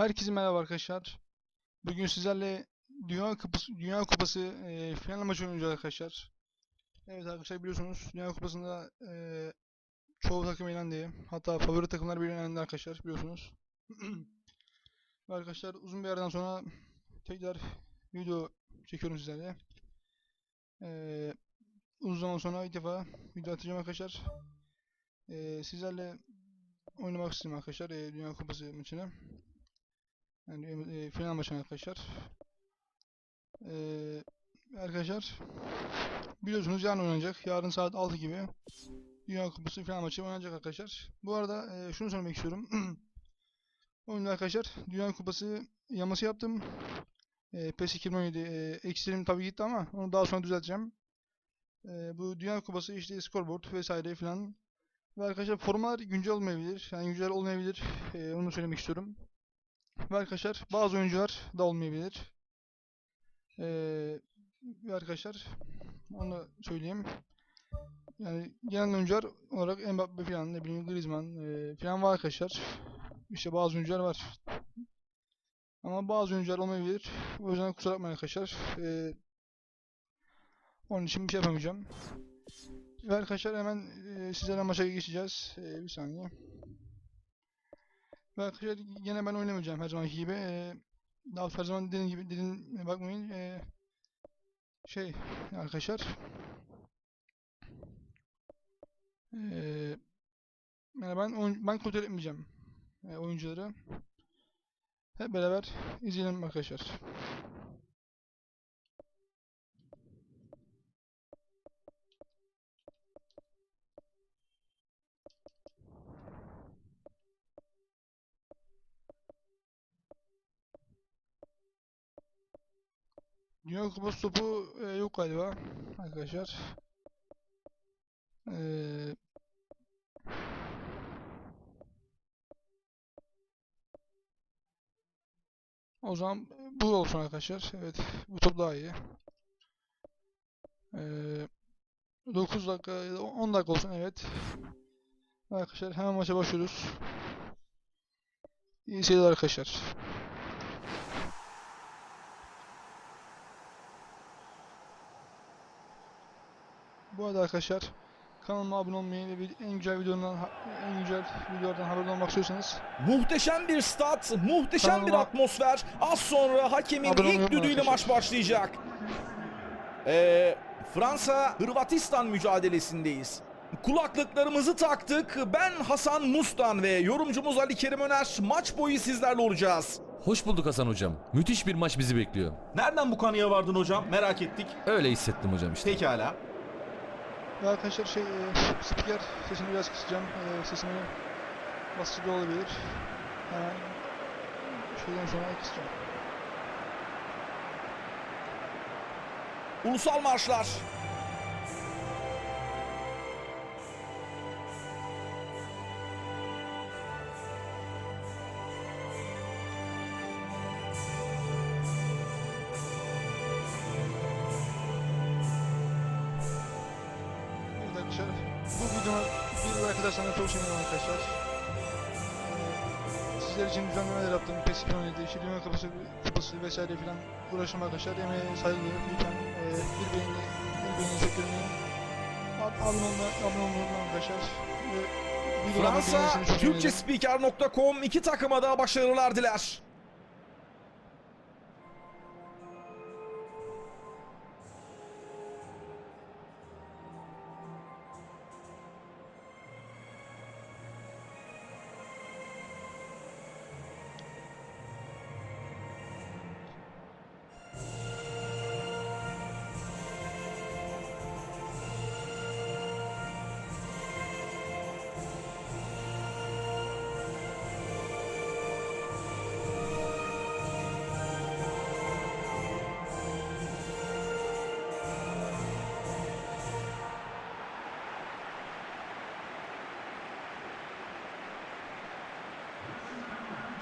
Herkese merhaba arkadaşlar. Bugün sizlerle Dünya Kupası Dünya Kupası e, final maçı oynayacağız arkadaşlar. Evet arkadaşlar biliyorsunuz Dünya Kupası'nda e, çoğu takım elendi. Hatta favori takımlar bile elendi arkadaşlar biliyorsunuz. Ve arkadaşlar uzun bir aradan sonra tekrar video çekiyorum sizlerle. E, uzun zaman sonra ilk defa video atacağım arkadaşlar. E, sizlerle oynamak istedim arkadaşlar e, Dünya Kupası maçını. Yani e, final maçı arkadaşlar. Ee, arkadaşlar biliyorsunuz yarın oynanacak. Yarın saat 6 gibi Dünya Kupası final maçı oynanacak arkadaşlar. Bu arada e, şunu söylemek istiyorum. Oyunda arkadaşlar Dünya Kupası yaması yaptım. E, PES 2017 e, eksilerim tabii gitti ama onu daha sonra düzelteceğim. E, bu Dünya Kupası işte scoreboard vesaire filan. Ve arkadaşlar formalar güncel olmayabilir. Yani güncel olmayabilir. E, onu söylemek istiyorum. Arkadaşlar bazı oyuncular da olmayabilir. Ee, arkadaşlar onu söyleyeyim. Yani genel oyuncular olarak Mbappe falan ne bileyim Griezmann e, falan var arkadaşlar. İşte bazı oyuncular var. Ama bazı oyuncular olmayabilir. O yüzden kusura bakmayın arkadaşlar. Ee, onun için bir şey yapamayacağım. Ve arkadaşlar hemen e, sizlerle maça geçeceğiz. E, bir saniye. Ve arkadaşlar yine ben oynamayacağım her zamanki gibi. Ee, daha her zaman dediğim gibi dediğim bakmayın. Ee, şey arkadaşlar. Ee, yani ben oyun, ben kontrol etmeyeceğim e, oyuncuları. Hep beraber izleyelim arkadaşlar. Dünya Kupası topu e, yok galiba arkadaşlar. Ee, o zaman bu olsun arkadaşlar. Evet, bu top daha iyi. Ee, 9 dakika ya da 10 dakika olsun evet. Arkadaşlar hemen maça başlıyoruz. İyi seyirler arkadaşlar. Bu arada arkadaşlar kanalıma abone olmayı ve en güzel videolardan en güzel videolardan haberdar olmak istiyorsanız Muhteşem bir stat, muhteşem bir Kanalıma- atmosfer. Az sonra hakemin Abone ilk düdüğüyle maç başlayacak. Ee, Fransa-Hırvatistan mücadelesindeyiz. Kulaklıklarımızı taktık. Ben Hasan Mustan ve yorumcumuz Ali Kerim Öner maç boyu sizlerle olacağız. Hoş bulduk Hasan hocam. Müthiş bir maç bizi bekliyor. Nereden bu kanıya vardın hocam? Merak ettik. Öyle hissettim hocam işte. Pekala. Ve arkadaşlar şey e, spiker sesini biraz kısacağım. E, sesimi basıcı olabilir. Hemen şeyden sonra kısacağım. Ulusal marşlar. Vesaire filan uğraşım arkadaşlar. Emeğe saygılı lütfen e, bir beğeni bir beğeni. Ab- Abone unutmayın arkadaşlar. Videolarımı Fransa. Türkçespiker.com iki takıma da başarılar diler.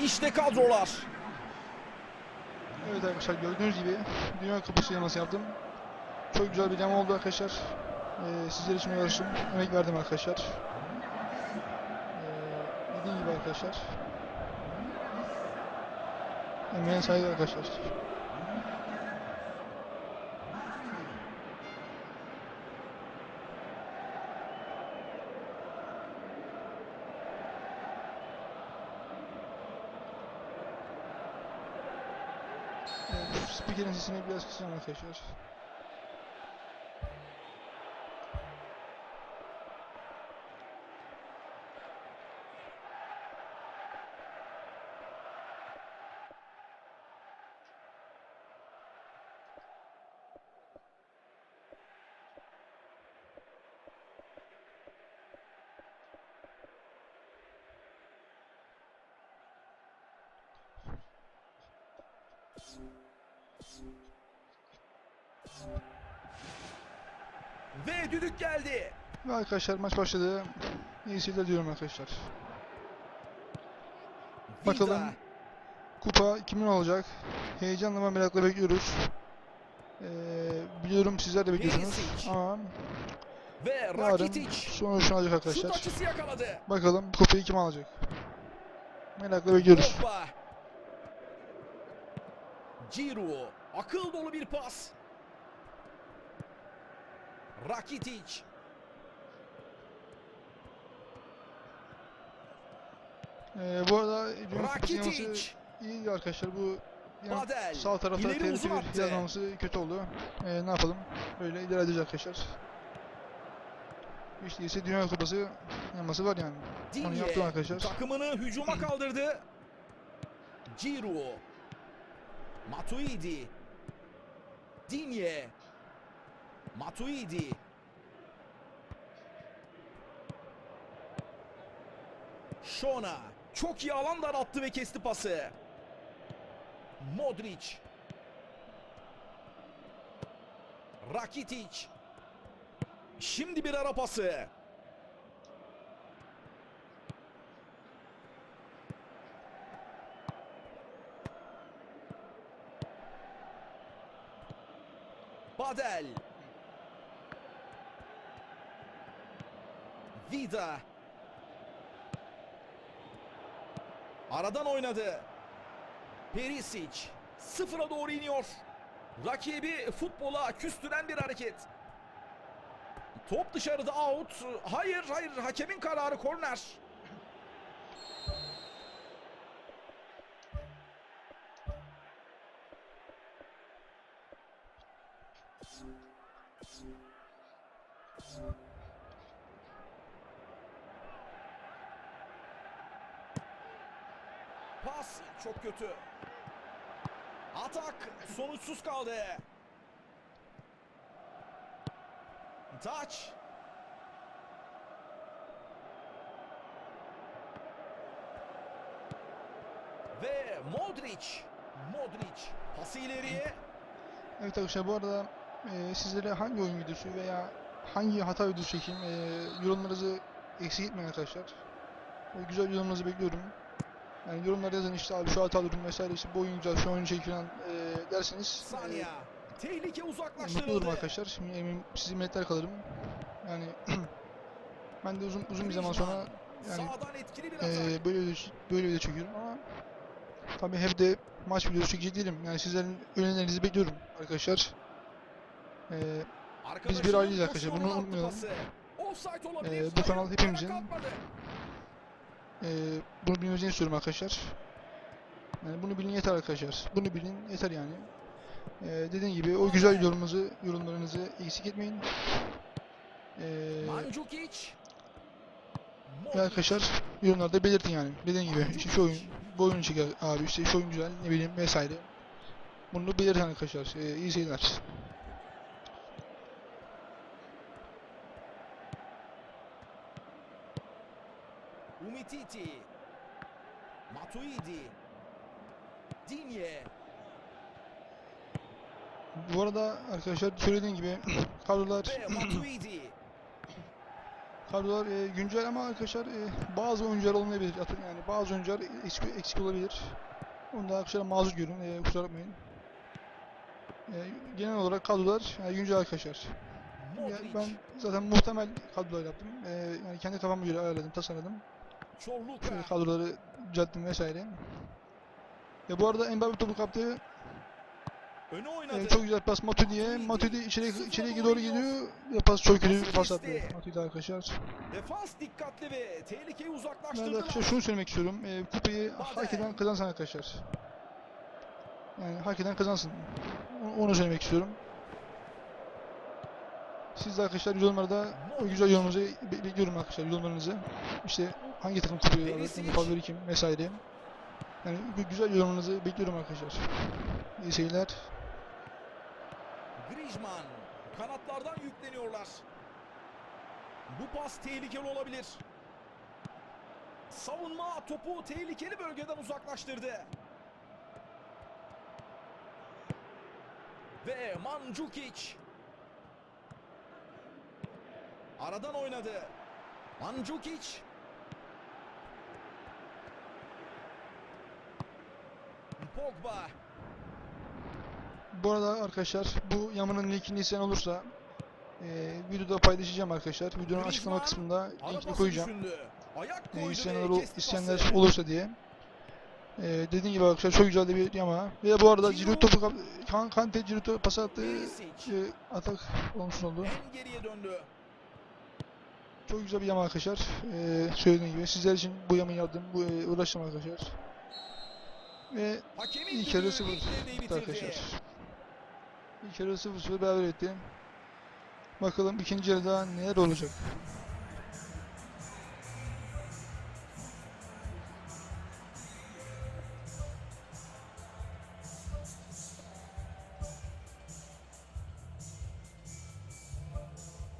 İşte kadrolar. Evet arkadaşlar gördüğünüz gibi Dünya Kupası yaması yaptım. Çok güzel bir yama oldu arkadaşlar. Ee, sizler için uğraştım. Emek verdim arkadaşlar. Ee, dediğim gibi arkadaşlar. Emeğe saygı arkadaşlar. Sesini biraz kısacağım arkadaşlar. Ve düdük geldi. Ve arkadaşlar maç başladı. İyi seyirler diyorum arkadaşlar. Bakalım. Vida. Kupa kimin olacak? Heyecanla ve merakla bekliyoruz. Ee, biliyorum sizler de bekliyorsunuz. Ama Ve yarın sonuçunu alacak arkadaşlar. Bakalım kupayı kim alacak? Merakla bekliyoruz. Ciro. Akıl dolu bir pas. Rakitic. Ee, bu arada Rakitic. iyiydi arkadaşlar. Bu yan- Badel. sağ tarafta İleri tehlike uzun bir attı. yazmaması kötü oldu. Ee, ne yapalım? Böyle idare edeceğiz arkadaşlar. Hiç değilse Dünya Kupası yaması var yani. Onu Digne. yaptım arkadaşlar. Takımını hücuma kaldırdı. Ciro. Matuidi. Digne. Matuidi. Şona. Çok iyi alan darattı ve kesti pası. Modric. Rakitic. Şimdi bir ara pası. Badel. Vida. Aradan oynadı. Perisic. Sıfıra doğru iniyor. Rakibi futbola küstüren bir hareket. Top dışarıda out. Hayır hayır hakemin kararı korner. Çok kötü. Atak sonuçsuz kaldı. Taç. Ve Modric. Modric. Pası ileriye. Evet arkadaşlar bu arada e, sizlere hangi oyun videosu veya hangi hata videosu çekeyim e, yorumlarınızı eksik etmeyin arkadaşlar. E, güzel yorumlarınızı bekliyorum. Yani yorumlarda yazın işte abi şu hata durum vesaire işte bu oyun güzel şu oyunu çek falan e, derseniz e, Saniye. Tehlike mutlu olurum uzaklaştırıldı. arkadaşlar. Şimdi eminim sizi minnettar kalırım. Yani ben de uzun uzun bir zaman sonra yani e, böyle video, böyle video çekiyorum ama tabii hep de maç videosu çekici değilim. Yani sizlerin önerilerinizi bekliyorum arkadaşlar. E, biz bir aileyiz arkadaşlar, bunu unutmayalım. Ee, bu kanal hepimizin. Ee, bunu bilmenizi istiyorum arkadaşlar. Yani bunu bilin yeter arkadaşlar. Bunu bilin yeter yani. Ee, dediğim gibi o güzel yorumunuzu, yorumlarınızı eksik etmeyin. Ee, arkadaşlar yorumlarda belirtin yani. Dediğim gibi işte şu oyun, bu oyunu çeker abi işte şu oyun güzel ne bileyim vesaire. Bunu belirtin arkadaşlar. Ee, iyi seyirler. Umtiti. Matuidi. Digne. Bu arada arkadaşlar söylediğim gibi kadrolar. Kadrolar e, güncel ama arkadaşlar e, bazı oyuncular olmayabilir. Atın yani bazı oyuncular eksik, eksik olabilir. Onu da arkadaşlar mazur görün. E, kusura bakmayın. E, genel olarak kadrolar yani güncel arkadaşlar. Ya, ben zaten muhtemel kadrolar yaptım. E, yani kendi kafama göre ayarladım, tasarladım. Şöyle kadroları düzelttim vesaire. Ve bu arada Mbappe topu kaptı. Öne oynadı. Ee, çok güzel pas Matuidi'ye. Matuidi içeri, içeriye doğru gidiyor. Ve pas çok kötü bir pas attı. Matuidi arkadaşlar. Defans dikkatli ve tehlikeyi Ben de uzaklaştırdı. arkadaşlar şunu söylemek istiyorum. Ee, kupayı hak eden kazansın arkadaşlar. Yani hak eden kazansın. O- Onu söylemek istiyorum. Siz de arkadaşlar yorumlarda o güzel yorumunuzu be- bekliyorum arkadaşlar yorumlarınızı. İşte hangi takım yani favori kim vesaire. Yani güzel yorumlarınızı bekliyorum arkadaşlar. İyi seyirler. Griezmann kanatlardan yükleniyorlar. Bu pas tehlikeli olabilir. Savunma topu tehlikeli bölgeden uzaklaştırdı. Ve Mandzukic aradan oynadı. Mandzukic Pogba Bu arada arkadaşlar bu Yaman'ın linkini isteyen olursa eee videoda paylaşacağım arkadaşlar. Videonun açıklama kısmında linkini koyacağım. koydu isteyenler, isteyenler olursa diye. Eee dediğim gibi arkadaşlar çok güzel bir yama. Ve bu arada. Giroud topu kan Kante Giroud topu pas attı. Eee, atak olmuş oldu. Çok güzel bir yama arkadaşlar. Eee söylediğim gibi sizler için bu yamayı yaptım. Bu eee, uğraştım arkadaşlar. Ve İlk yarı düdüğü sıfır ilk devreyi bitti bitirdi. arkadaşlar. İlk yarı 0-0 beraber etti. Bakalım ikinci yarıda neler olacak.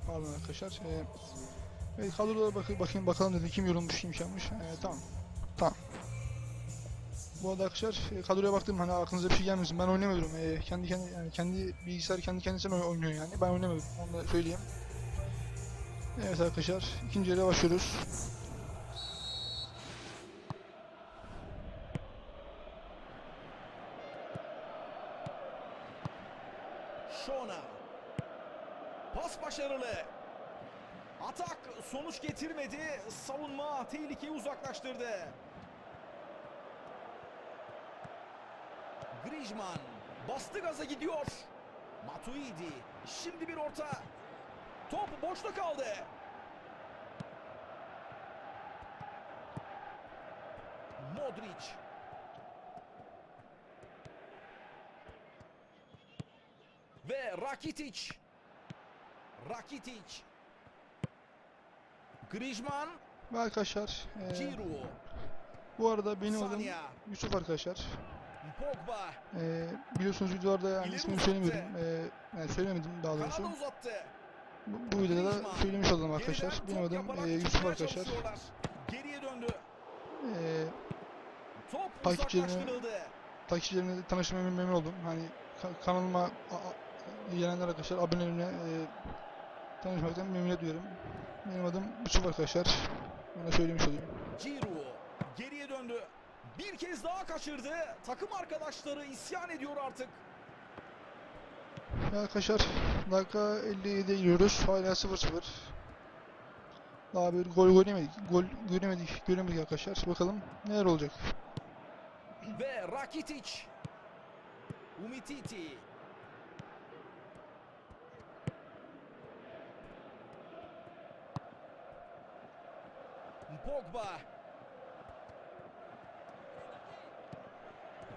Pardon arkadaşlar. Ee, evet kadrolara bakayım, bakayım bakalım dedim kim yorulmuş kim şey yapmış. Ee. Tamam. Bu arada arkadaşlar e, kadroya baktım hani aklınıza bir şey gelmesin. Ben oynamıyorum. E, kendi kendi yani kendi bilgisayar kendi kendisine oy- oynuyor yani. Ben oynamıyorum. Onu da söyleyeyim. Evet arkadaşlar ikinci yarıya başlıyoruz. Şona. Pas başarılı. Atak sonuç getirmedi. Savunma tehlikeyi uzaklaştırdı. Griezmann bastı gaza gidiyor. Matuidi şimdi bir orta. Top boşta kaldı. Modric. Ve Rakitic. Rakitic. Griezmann, Ve arkadaşlar e, Giroud, bu arada benim adım Yusuf arkadaşlar. Pogba, E, biliyorsunuz videolarda yani İleri ismini uzattı. söylemiyorum. E, yani söylemedim daha doğrusu. kanada uzattı. Bu, bu videoda da söylemiş oldum arkadaşlar. Benim adım e, Yusuf arkadaşlar. Geriye döndü. E, Top uzaklaştırıldı. takipçilerimle tanıştığıma memnun memnun oldum. Hani ka- kanalıma a- gelenler arkadaşlar abonelerimle e, tanışmaktan memnuniyet duyuyorum. Benim adım Yusuf arkadaşlar. Bunu da söylemiş olayım. Giroud geriye döndü. Bir kez daha kaçırdı. Takım arkadaşları isyan ediyor artık. Arkadaşlar dakika 57'ye giriyoruz. Hala 0-0. Daha bir gol göremedik. Gol göremedik. Göremedik arkadaşlar. Bakalım neler olacak. Ve Rakitic. Umtiti. Pogba.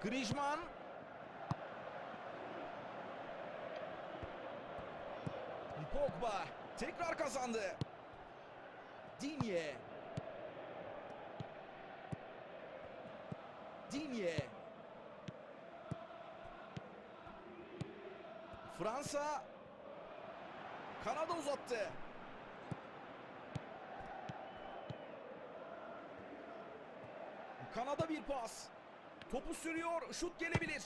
Griezmann. Pogba tekrar kazandı. Digne. Digne. Fransa kanada uzattı. Kanada bir pas. Topu sürüyor. Şut gelebilir.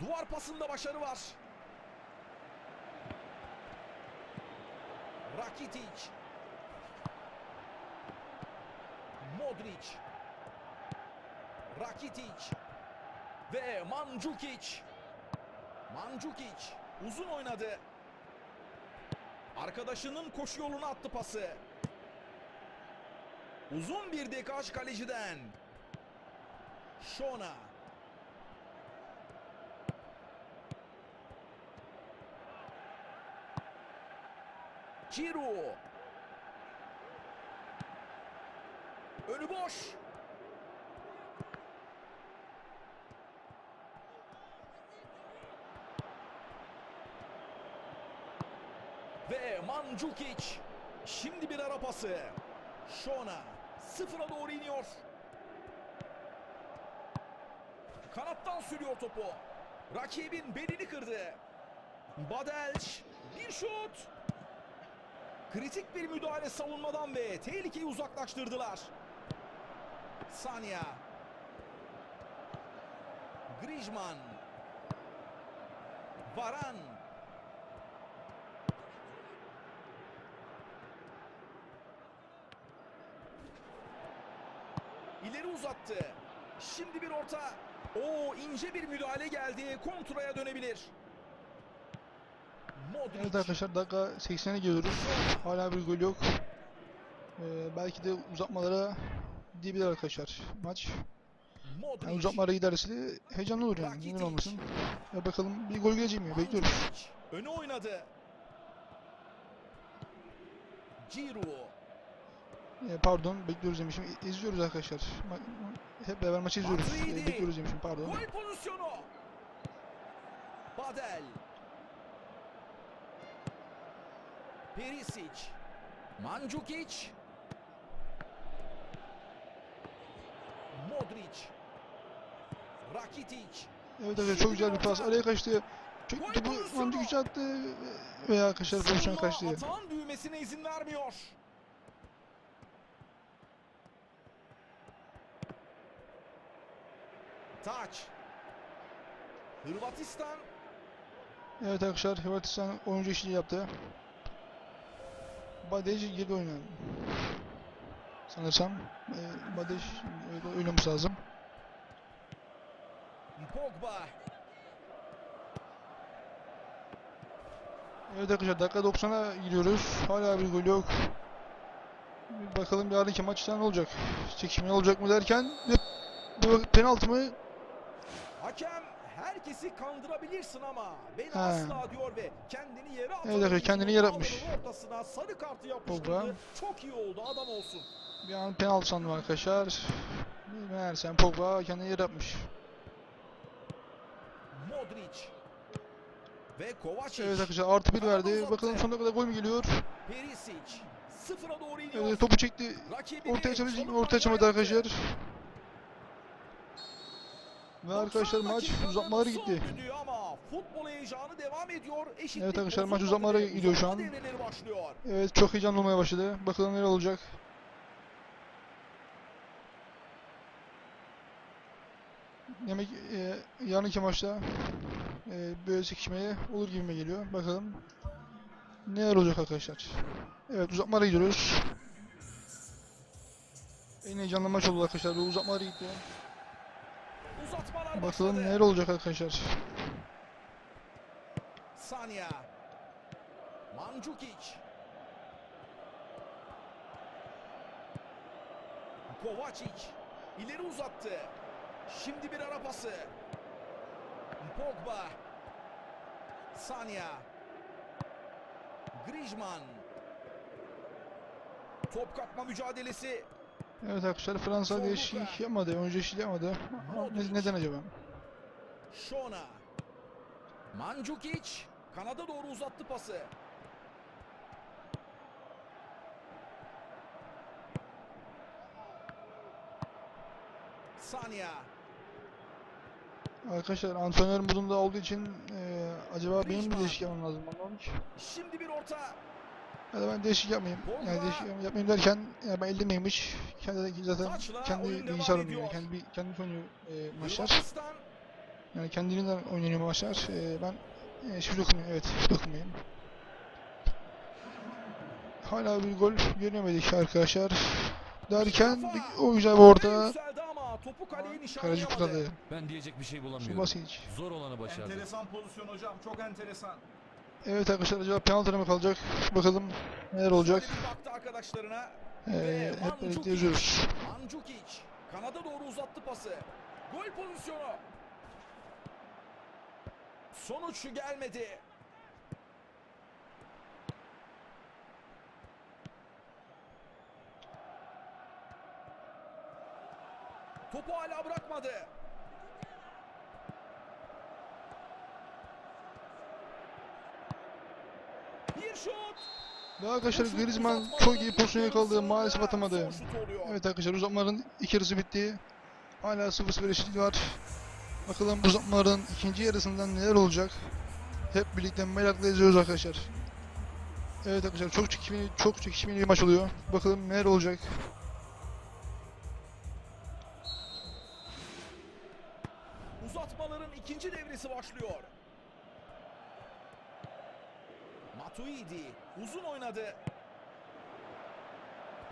Duvar pasında başarı var. Rakitic. Modric. Rakitic. Ve Mandzukic. Mandzukic uzun oynadı. Arkadaşının koşu yoluna attı pası. Uzun bir dekaj kaleciden. Şona. Ciro. Önü boş. Ve Mandzukic. Şimdi bir ara pası. Şona. Sıfıra doğru iniyor. Kanattan sürüyor topu. Rakibin belini kırdı. Badelç. Bir şut. Kritik bir müdahale savunmadan ve tehlikeyi uzaklaştırdılar. Sanya. Griezmann. Varan. İleri uzattı. Şimdi bir orta. O ince bir müdahale geldi. Kontraya dönebilir. Modric. Evet arkadaşlar dakika 80'e geliyoruz. Hala bir gol yok. Ee, belki de uzatmalara gidebilir arkadaşlar maç. Modric. Yani uzatmalara giderse de heyecanlı olur yani. Neden olmasın. Ya bakalım bir gol gelecek mi? Bekliyoruz. Öne oynadı. Ciro. Ee, pardon bekliyoruz demişim. İ- İzliyoruz arkadaşlar. Ma- hep beraber maçı izliyoruz. Matuidi. bekliyoruz demişim pardon. Gol pozisyonu. Badel. Perisic. Mandzukic. Modric. Rakitic. Evet arkadaşlar çok güzel bir pas. Araya kaçtı. Çok topu. Mandzukic attı. Ve arkadaşlar pozisyon kaçtı. Atağın büyümesine izin vermiyor. Taç. Hırvatistan Evet arkadaşlar Hırvatistan oyuncu işini yaptı. Badej geri oynadı. Sanırsam e, Badej öyle oynaması lazım. Pogba. Evet arkadaşlar dakika 90'a gidiyoruz. Hala bir gol yok. Bir bakalım yarınki maçta ne olacak? Çekişme olacak mı derken penaltı mı? Hakem herkesi kandırabilirsin ama beni He. asla diyor ve kendini yere atan Evet, evet, kendini yere atmış. ortasına sarı kartı yapıştırdı. Çok iyi oldu adam olsun. Bir an penaltı sandım arkadaşlar. Meğersem Pogba kendini yere atmış. Modric. Ve Kovacic. Evet arkadaşlar artı bir verdi. Bakalım sonuna kadar gol mü geliyor? Perisic. Sıfıra doğru iniyor. Evet topu çekti. Rakibini Ortaya savunmadan Ortaya yaptı. arkadaşlar. Ve arkadaşlar 90 maç uzatmalara gitti. ama futbol heyecanı devam ediyor. Eşitlik Evet arkadaşlar, maç uzatmalara gidiyor şu an. Evet çok heyecanlı olmaya başladı. Bakalım neler olacak. Demek e, yarınki maçta e, böyle çekişmeye olur gibime geliyor. Bakalım neler olacak arkadaşlar. Evet uzatmalara gidiyoruz. En heyecanlı maç oldu arkadaşlar. Uzatmalara gitti. Bakalım neler olacak arkadaşlar. Sanya. Mandzukic. Kovacic. ileri uzattı. Şimdi bir ara pası. Pogba. Sanya. Griezmann. Top kapma mücadelesi. Evet arkadaşlar Fransa değişiklik yapmadı. Önce değişiklik yapmadı. Ne- neden acaba? Şona. Mandzukic. Kanada doğru uzattı pası. Sanya. Arkadaşlar antrenör modunda olduğu için e, acaba benim mi Griezmann. değişik yapmam lazım anlamadım ki. Şimdi bir orta. Ya da ben değişik yapmayayım. Yani değişik yap- yapmayayım derken ya ben eldemeymiş. Kendi zaten kendi bilgisayar oynuyor. ediyor. Kendi kendi oynuyor e, maçlar. Yani kendiliğinden oynanıyor maçlar. E, ben e, hiç dokunmuyorum. Evet, dokunmayayım. Hala bir gol göremedik arkadaşlar. Derken o güzel bir orta. Topu kaleye Kaleci kurtardı. Ben diyecek bir şey bulamıyorum. Zor olanı başardı. Enteresan pozisyon hocam. Çok enteresan. Evet arkadaşlar acaba penaltı mı kalacak? Bakalım neler olacak. Arkadaşlarına. Ee, hep birlikte. Mandzukic. Kanada doğru uzattı pası. Gol pozisyonu. Sonuç gelmedi. Topu hala bırakmadı. Bir şut. Ve arkadaşlar Griezmann çok iyi pozisyon yakaladı. Maalesef atamadı. Evet arkadaşlar uzatmaların ilk yarısı bitti. Hala 0-0 eşitlik var. Bakalım uzatmaların ikinci yarısından neler olacak. Hep birlikte merakla izliyoruz arkadaşlar. Evet arkadaşlar çok çekişmeli, çok çekişmeli bir maç oluyor. Bakalım neler olacak. Matuidi uzun oynadı.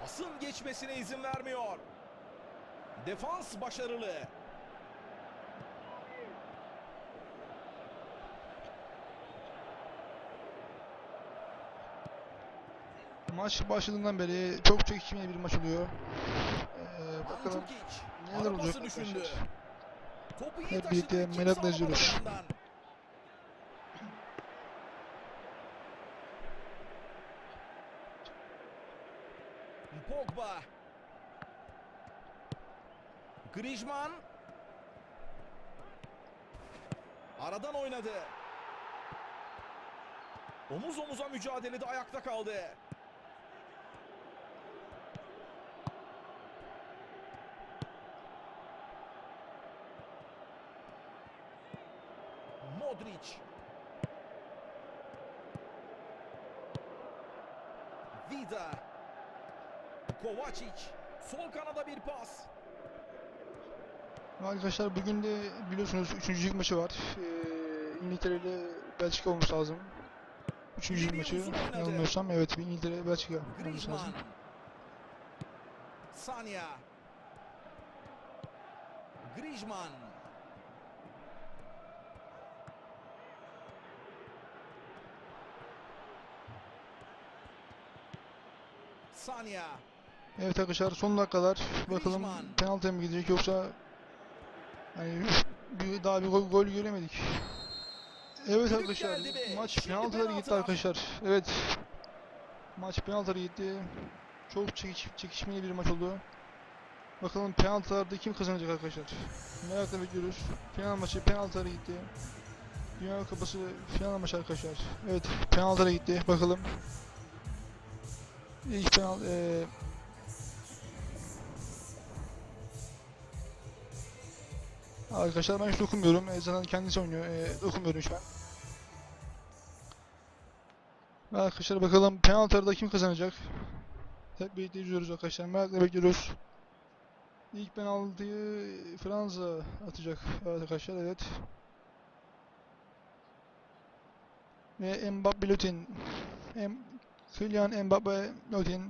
Pasın geçmesine izin vermiyor. Defans başarılı. Maç başladığından beri çok çekişmeli bir maç oluyor. Ee, bakalım neler olacak arkadaşlar. Hep birlikte merakla izliyoruz. ayağından. Pogba. Griezmann. Aradan oynadı. Omuz omuza mücadelede ayakta kaldı. Modric. Vida. Kovacic. Sol kanada bir pas. Arkadaşlar bugün de biliyorsunuz 3. lig maçı var. Ee, İngiltere ile Belçika olması lazım. 3. lig maçı yanılmıyorsam evet İngiltere Belçika Griezmann. lazım. Sanya. Griezmann. Sanya. Evet arkadaşlar son dakikalar bakalım penaltıya mı gidecek yoksa hani bir, daha bir gol, gol göremedik. Evet arkadaşlar maç penaltılara gitti arkadaşlar. Evet. Maç penaltılara gitti. Çok çekiş, çekişmeli bir maç oldu. Bakalım penaltılarda kim kazanacak arkadaşlar. Merakla bekliyoruz. Final maçı penaltılara gitti. Dünya Kupası final maçı arkadaşlar. Evet penaltılara gitti. Bakalım. İlk penaltı eee Arkadaşlar ben hiç dokunmuyorum. E, zaten kendisi oynuyor. E, dokunmuyorum şu an. Arkadaşlar bakalım penaltılarda kim kazanacak? Hep birlikte izliyoruz arkadaşlar. Merakla bekliyoruz. İlk penaltıyı Fransa atacak arkadaşlar evet. Ve Mbappe Lotin. Em Kylian Mbappe Lotin.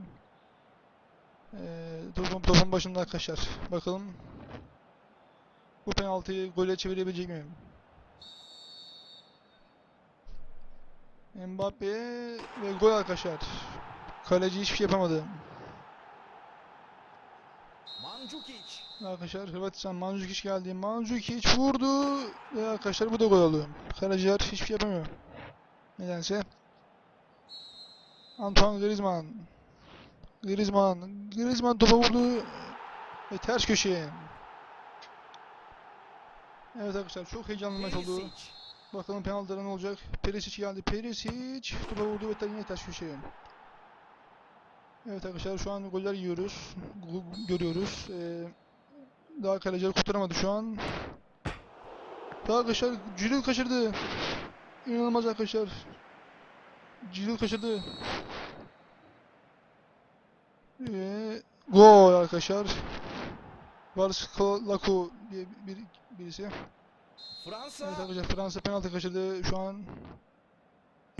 Ee, topun, topun başında arkadaşlar. Bakalım bu penaltıyı gole çevirebilecek mi? Mbappe ve gol arkadaşlar. Kaleci hiçbir şey yapamadı. Mandzukic. Arkadaşlar Hırvatistan Mandzukic geldi. Mandzukic vurdu ve arkadaşlar bu da gol oldu. Kaleciler hiçbir şey yapamıyor. Nedense. Antoine Griezmann. Griezmann. Griezmann topa vurdu ve ters köşeye. Evet arkadaşlar çok heyecanlı maç oldu. Bakalım penaltıda ne olacak? Perisic geldi. Perisic topa vurdu ve yine ters köşeye. Evet arkadaşlar şu an goller yiyoruz. Görüyoruz. Ee, daha kaleciler kurtaramadı şu an. Daha arkadaşlar Cülül kaçırdı. İnanılmaz arkadaşlar. Cülül kaçırdı. Ve gol arkadaşlar. Varskalaku diye bir, birisi. Fransa. Evet arkadaşlar Fransa penaltı kaçırdı şu an.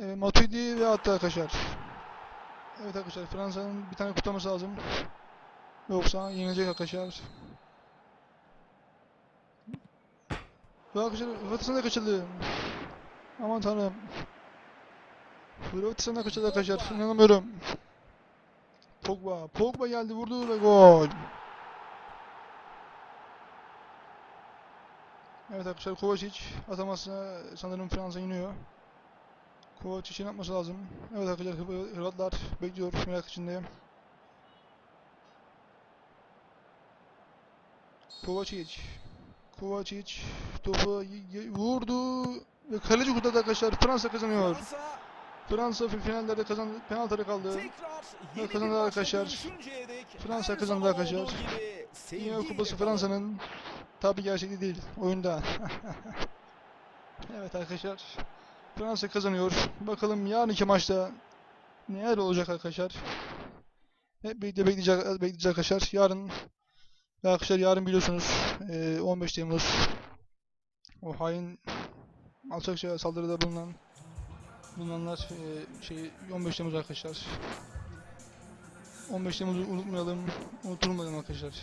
E, Matuidi ve attı arkadaşlar. Evet arkadaşlar Fransa'nın bir tane kutlaması lazım. Yoksa yenilecek arkadaşlar. Ve arkadaşlar Hırvatistan da kaçırdı. Aman tanrım. Hırvatistan da kaçırdı arkadaşlar. İnanamıyorum. Pogba. Pogba geldi vurdu ve gol. Evet arkadaşlar Kovacic atamazsa sanırım Fransa iniyor. Kovacic'in yapması lazım. Evet arkadaşlar Hır- Hırvatlar bekliyor merak içinde. Kovacic. Kovacic topu vurdu ve kaleci kurtardı arkadaşlar. Fransa kazanıyor. Fransa Fransa fi- finallerde kazandı. Penaltıları kaldı. yeni kazandı arkadaşlar. Fransa kazandı arkadaşlar. Dünya Kupası. Fransa'nın tabi gerçekte değil oyunda. evet arkadaşlar. Fransa kazanıyor. Bakalım yarınki maçta neler olacak arkadaşlar. Hep birlikte bekleyeceğiz, bekleyeceğiz arkadaşlar. Yarın arkadaşlar yarın biliyorsunuz eee, 15 Temmuz o hain alçakça saldırıda bulunan bulunanlar eee, şey 15 Temmuz arkadaşlar. 15 Temmuz'u unutmayalım, unutulmayalım arkadaşlar.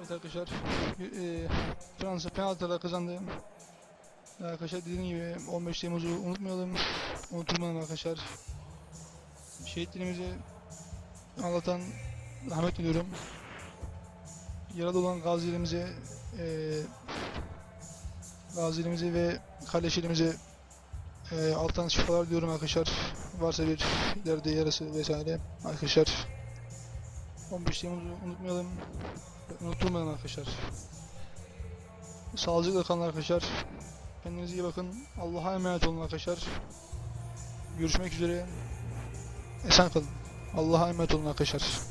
Evet arkadaşlar, e, Fransa penaltılarla kazandı. Arkadaşlar dediğim gibi 15 Temmuz'u unutmayalım, unutulmayalım arkadaşlar. Şehitlerimizi Allah'tan rahmet diliyorum. Yaralı olan gazilerimize, e, gazilerimize ve kardeşlerimize e, alttan şifalar diliyorum arkadaşlar. Varsa bir ileride yarası vesaire arkadaşlar. 15 Temmuz'u unutmayalım. Unutulmayalım arkadaşlar. Sağlıcakla kalın arkadaşlar. Kendinize iyi bakın. Allah'a emanet olun arkadaşlar. Görüşmek üzere. Esen kalın. Allah'a emanet olun arkadaşlar.